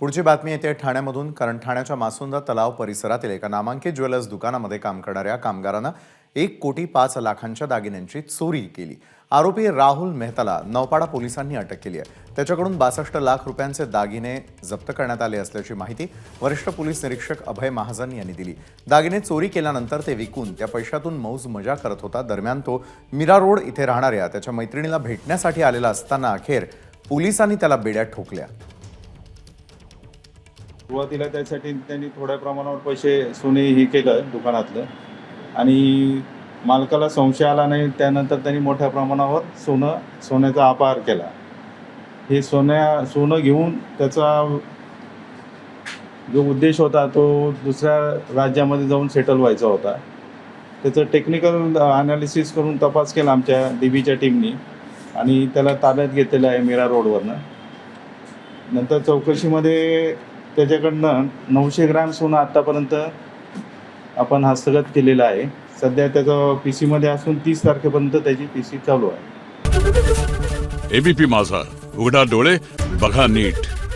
पुढची बातमी येते ठाण्यामधून कारण ठाण्याच्या मासुंदा तलाव परिसरातील एका नामांकित ज्वेलर्स दुकानामध्ये काम करणाऱ्या कामगारांना एक कोटी पाच लाखांच्या दागिन्यांची चोरी केली. आरोपी राहुल मेहताला नौपाडा पोलिसांनी अटक केली आहे. त्याच्याकडून बासष्ट लाख रुपयांचे दागिने जप्त करण्यात आले असल्याची माहिती वरिष्ठ पोलीस निरीक्षक अभय महाजन यांनी दिली. दागिने चोरी केल्यानंतर ते विकून त्या पैशातून मौज मजा करत होता. दरम्यान तो मीरा रोड इथे राहणाऱ्या त्याच्या मैत्रिणीला भेटण्यासाठी आलेला असताना अखेर पोलिसांनी त्याला बेड्यात ठोकल्या. सुरुवातीला त्यासाठी त्यांनी थोड्या प्रमाणावर पैसे सोने हे केलं दुकानातलं. आणि मालकाला संशय आला नाही त्यानंतर त्यांनी मोठ्या प्रमाणावर सोनं सोन्याचा अपहार केला. हे सोन्या सोनं घेऊन त्याचा जो उद्देश होता तो दुसऱ्या राज्यामध्ये जाऊन सेटल व्हायचा होता. त्याचं टेक्निकल अनालिसिस करून तपास केला आमच्या डीबीच्या टीमनी आणि त्याला ताब्यात घेतलेलं आहे मीरा रोडवरनं नंतर चौकशीमध्ये त्याच्याकडनं नऊशे ग्रॅम सोनं आत्तापर्यंत आपण हस्तगत केलेलं आहे. सध्या त्याचं पी सीमध्ये असून तीस तारखेपर्यंत त्याची पी सी चालू आहे. एबीपी माझा. उघडा डोळे बघा नीट.